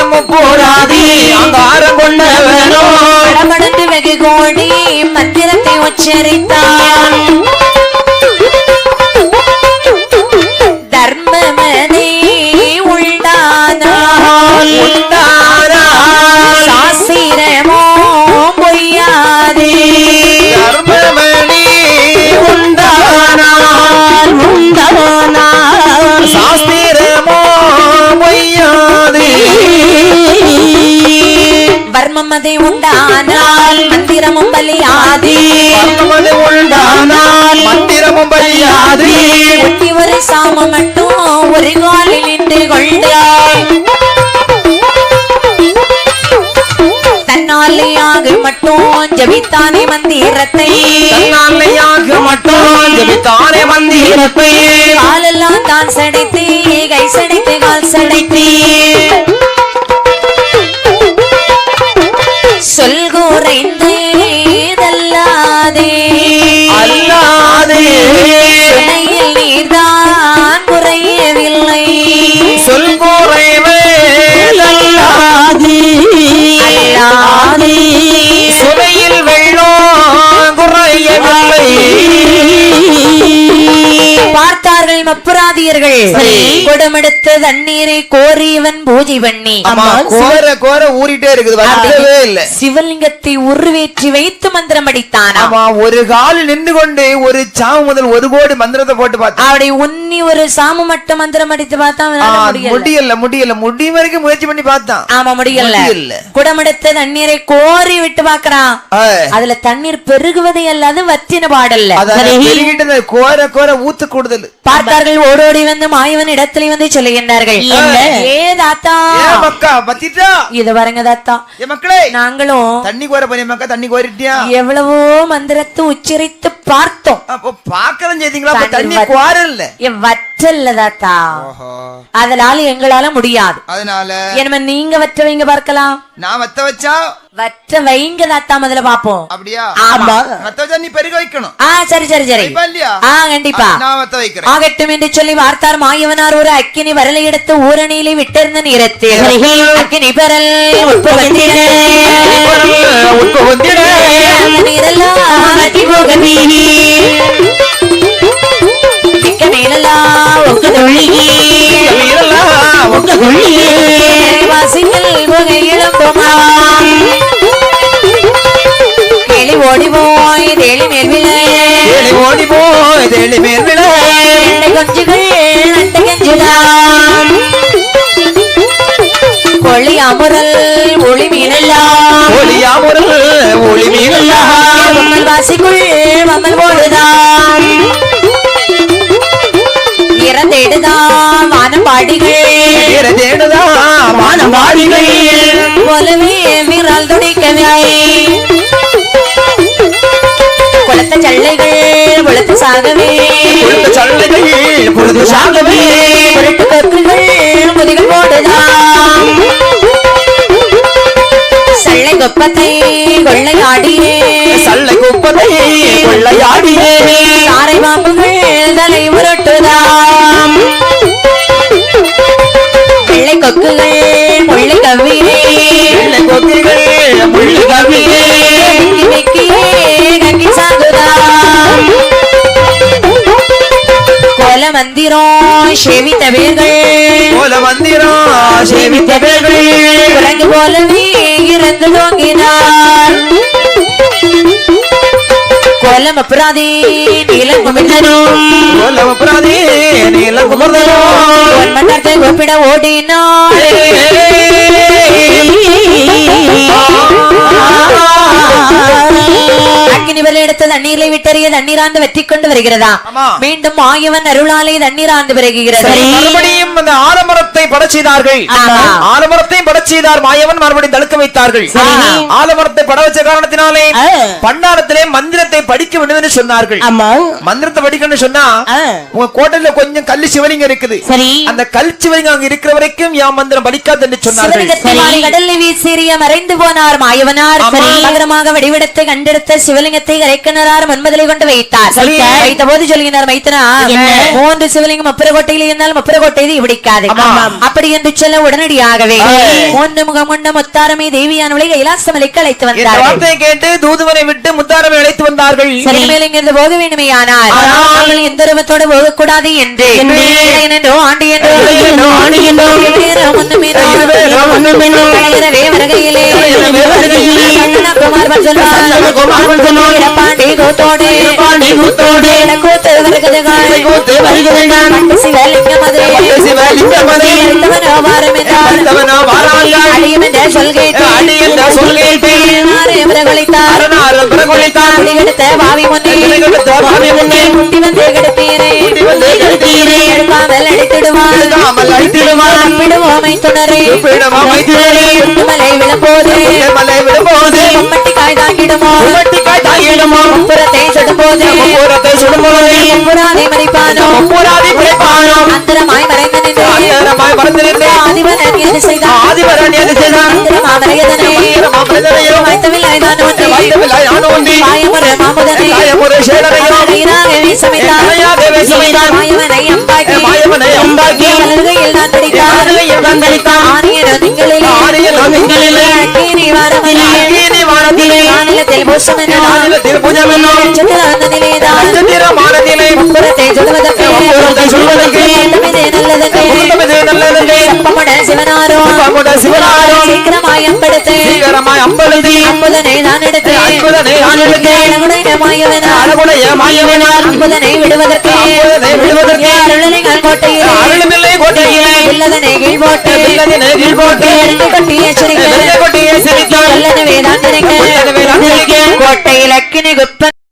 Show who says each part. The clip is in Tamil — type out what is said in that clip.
Speaker 1: மாயம் போராதி அங்காரம் கொண்டவனோ.
Speaker 2: படபடந்து வெகு கோடி மந்திரத்தை
Speaker 1: உச்சரித்து
Speaker 2: வர்மமதை உண்டானால் மந்திரமும் பலியாதே
Speaker 1: தர்மமணி உண்டானால் மந்திரமும் பலியாது
Speaker 2: ஒட்டி ஒரு சாமம் மட்டும் ஒரு காலில் நின்று கொண்டாய் தன்னாலேயாக மட்டும் ஜபித்தானே மந்திரத்தை.
Speaker 1: தன்னாலையாக மட்டும் ஜபித்தானே மந்திரத்தை.
Speaker 2: காலெல்லாம் தான் சடைத்து கை சடைத்து கால் சடைத்து குறைந்தே இதல்லாதே
Speaker 1: அல்லாதே.
Speaker 2: மப்புராதியர்கள்
Speaker 1: சரி.
Speaker 2: குடமெடுத்த தண்ணீரை கோரியவன் பூஜை பண்ணி.
Speaker 1: கோர கோர ஊறிட்டே இருக்குது. இல்ல.
Speaker 2: சிவலிங்கத்தை உருவேற்றி வைத்து மந்திரம் அடித்தான்
Speaker 1: ஆமா ஒரு கால் நின்று கொண்டு ஒரு சாவு முதல் ஒரு கோடி மந்திரத்தை போட்டு பார்த்தா.
Speaker 2: அவளை உன்னி ஒரு சாமு மட்டும் மந்திரம் அடித்து பார்த்தா முடியல.
Speaker 1: முடியல முடியும் வரைக்கும் முயற்சி பண்ணி பார்த்தான்.
Speaker 2: ஆமா முடியல. குடமெடுத்த தண்ணீரை கோரி விட்டு பாக்குறான் அதுல தண்ணீர் பெருகுவதை அல்லாது வத்தின பாடல்ல.
Speaker 1: கோர கோர ஊத்து கூடுதல்
Speaker 2: பார்த்தார்கள் ஓடோடி வந்து மாயவன் இடத்துல வந்து சொல்லுகின்றார்கள். ஏ தாத்தா?
Speaker 1: மக்கா பத்திட்டா
Speaker 2: இது வரங்க தாத்தா.
Speaker 1: மக்களே.
Speaker 2: நாங்களும்
Speaker 1: தண்ணி கோர பண்ணி மக்கா தண்ணி கோரிட்டியா?
Speaker 2: எவ்வளவோ மந்திரத்தை உச்சரித்து பார்த்தோம்
Speaker 1: பாக்கதான் செய்தீங்களா
Speaker 2: தண்ணி
Speaker 1: குவாரல்ல
Speaker 2: வற்றல்ல தாத்தா அதனால எங்களால முடியாது
Speaker 1: அதனால
Speaker 2: என்ன நீங்க வற்ற வைங்க பார்க்கலாம்
Speaker 1: நான் வத்த வச்சா
Speaker 2: வற்ற வைங்க தாத்தா முதல்ல பாப்போம்
Speaker 1: அப்படியா
Speaker 2: ஆமா.
Speaker 1: வத்த வச்சா நீ பெருக வைக்கணும்
Speaker 2: ஆ சரி சரி சரி ஆ கண்டிப்பா
Speaker 1: நான் வத்த வைக்கிறேன்
Speaker 2: ஆகட்டும் என்று சொல்லி வார்த்தார் மாயவனார் ஒரு அக்கினி வரலை எடுத்து ஊரணியிலே விட்டிருந்த நேரத்தில் அக்கினி பெறல் உப்பு வந்திட
Speaker 1: உட்பு
Speaker 2: கிளி ஓடி போய் தேளி மேல் விழ.
Speaker 1: தேடி ஓடி போய் தேடி மேல் விழ
Speaker 2: ரெண்டை கொஞ்சுகள். நண்டை கெஞ்சுதாம். கொள்ளி அமுரல் ஒளி மீனெல்லாம்.
Speaker 1: ஒளியா முரல் ஒளி மீனெல்லாம்.
Speaker 2: மம்மல் வாசிக்குள் மம்மல் போடுதாம் இறந்தெடுதாம் வானம் பாடிகள்.
Speaker 1: தேடுதா வானம் வாடிகள்
Speaker 2: போலவே வீரால் துடிக்கவே குளத்த சல்லைகள் குளத்து சாகவே.
Speaker 1: சல்லைகள் பொழுது சாகவே.
Speaker 2: புரட்டு கொக்குகள் முதுகில் போடுதாம். சள்ளை கொப்பத்தை கொள்ளையாடியே
Speaker 1: சல்லை குப்பதை கொள்ளையாடியே
Speaker 2: சாரை மந்திரம் சேவித்த வேர்கள்.
Speaker 1: போல மந்திரம் சேவித்த வேர்கள்.
Speaker 2: குரங்கு போலவே இறந்து தோங்கினார். கோலம் அப்புறாதே நீலம் குமிழ்ந்தனும்
Speaker 1: போல அப்புறாதே நீல குமர்தனோ
Speaker 2: மன்னத்தை ஒப்பிட ஓடினாள். விரல் எடுத்த தண்ணீரை விட்டறிய தண்ணீராந்து வெற்றி கொண்டு வருகிறதா. மீண்டும் ஆயவன் அருளாலே தண்ணீராந்து பிறகுகிறது
Speaker 1: மறுபடியும் அந்த ஆலமரத்தை
Speaker 2: ஆமா.
Speaker 1: ஆலமரத்தை படச்செய்தார் மாயவன் மறுபடியும் தடுக்க வைத்தார்கள். ஆலமரத்தை பட வச்ச காரணத்தினாலே. பண்டாரத்திலே மந்திரத்தை படிக்க வேண்டும் என்று சொன்னார்கள் மந்திரத்தை படிக்கணும்னு சொன்னா. உங்க கோட்டையில கொஞ்சம் கல்லு சிவலிங்கம் இருக்குது அந்த கல் சிவலிங்கம் அங்க இருக்கிற வரைக்கும் யா மந்திரம் படிக்காது என்று சொன்னார்கள்
Speaker 2: வீசிறிய மறைந்து போனார் மாயவனார். நகரமாக வடிவெடுத்து கண்டெடுத்த சிவலிங்கத்தை கரைக்கணரார் மன்மதலை கொண்டு வைத்தார். வைத்த போது சொல்கிறார் மைத்தனா மூன்று சிவலிங்கம் அப்புற கோட்டையில் இருந்தாலும் அப்புற கோட்டை இது பிடிக்காது. அப்படி என்று சொல்ல உடனடியாகவே. மூன்று அழைத்து வந்தார்கள்
Speaker 1: வார்த்தையை கேட்டு தூதுவனை விட்டு முத்தாரமை அழைத்து வந்தார்கள்
Speaker 2: இனிமேல் இங்கிருந்து போக வேண்டுமேயானால்
Speaker 1: ஆனால்
Speaker 2: அவர்கள் எந்த ரூபத்தோடு போகக்கூடாது என்று ஆண்டு
Speaker 1: ஆண்டு
Speaker 2: வருகையிலே சொல்வார் கூத்தோடு
Speaker 1: கூத்தோடு,
Speaker 2: அது
Speaker 1: பட்டு சிவலிங்கம் அது,
Speaker 2: எடுத்தவனோ வாரும் என்றார்
Speaker 1: எடுத்தவனோ வாராங்கள்,
Speaker 2: அடியும் என்ற சொல் கேட்டு
Speaker 1: அடி என்ற சொல் கேட்டு,
Speaker 2: ஆறு பிரகொழித்தார்
Speaker 1: அரணாறு பிரகொழித்தார்.
Speaker 2: குடி கெடுத்த பாவி முன்னே
Speaker 1: குடிகெடுத்த பாவி முன்னே,
Speaker 2: குட்டி வந்து கெடுத்தீரே
Speaker 1: குட்டி வந்து கெடுத்தீரே,
Speaker 2: எடுக்காமல் அடித்திடுவார்.
Speaker 1: எடுக்காமல் அடித்திடுவார்.
Speaker 2: தப்பிடுவோமை துணரே
Speaker 1: இருப்பிடம் அமைத்திடரே,
Speaker 2: மலை விழப்போது
Speaker 1: மலை விடும்போது,
Speaker 2: மட்டி காய் தாங்கிடுமோ?
Speaker 1: உமட்டிக்காய் தாயிடுமோ,
Speaker 2: புறத்தை சுடும்போது.
Speaker 1: முப்புறத்தை சுடும்போது,
Speaker 2: புறாதை மறிப்பானோ?
Speaker 1: முப்புறாதி பிழைப்பானோ,
Speaker 2: அந்தரமாய் மறைந்து நின்று.
Speaker 1: அந்நேரமாய் மறந்திருந்தே,
Speaker 2: ஆதிவரன் எது செய்தான்
Speaker 1: ஆதிவரன் எது செய்தான்?
Speaker 2: மாமரையதனை
Speaker 1: மாமனிதனையும்,
Speaker 2: வைத்தவில்லை ஒன்றி, அம்பாக்கி
Speaker 1: அம்பாக்கி,
Speaker 2: நட்சத்திர
Speaker 1: நட்சத்திர
Speaker 2: சிவனாரோ
Speaker 1: சிவனாரோ,
Speaker 2: சீக்கிரமாய் அம்படுத்து. அம்புதனை நான் எடுத்து.
Speaker 1: அற்புதனை நான் எடுத்து,
Speaker 2: அம்புதனை விடுவதற்கு.
Speaker 1: விடுவதற்கு, அருளுமில்லை
Speaker 2: இல்லதனை கொட்டி எச்சரிக்கை.
Speaker 1: தான் நினைக்க.
Speaker 2: கோட்டையில் அக்கினி குப்பன்